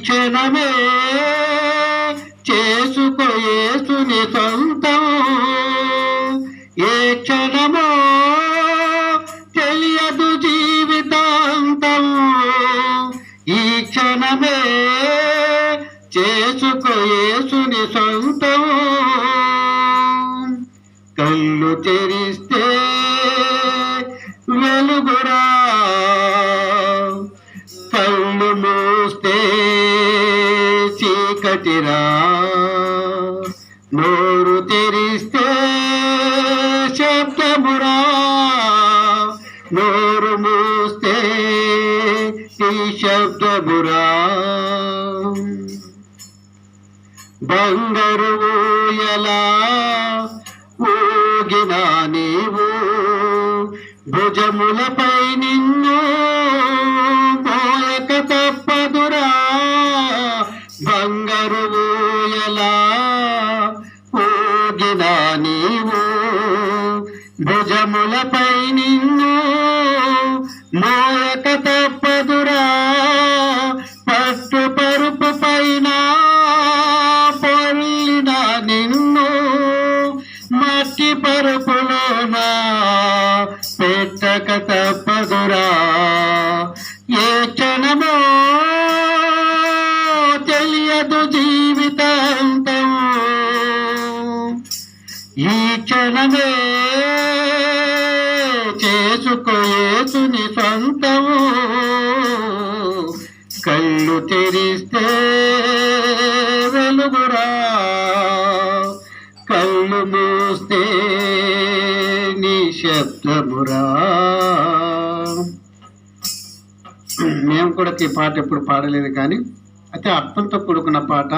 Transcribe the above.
క్షణమే చేసుకోయేసుని సొంతం. ఏ క్షణమో తెలియదు జీవితాంతం. ఈ క్షణమే చేసుకోయేసుని సొంతం. కళ్ళు తెరి చీకటిరా నోరు తెరిస్తే శబ్దమురా. నోరు మూస్తే ఈ శబ్దమురా. బంగారు ఎలా ఊగినా నీవు భుజములపై నిన్ను బంగారు ఊయలా నీవు. భుజములపై నిన్ను మోయక తప్పదురా. పట్టు పరుపు పైన పొల్లిన నిన్ను మట్టి పరుపులోన పెట్టక తప్పదురా. ఏ క్షణమో తెలియదు జీవితాంతం ఈ క్షణమే చేసుకోయేసుని సొంతము. కళ్ళు తెరిస్తే వెలుగురా. కళ్ళు మూస్తే నిశబ్దమురా మేము కూడా ఈ పాట ఎప్పుడు పాడలేదు కానీ అయితే అర్థంతో కూడుకున్న పాట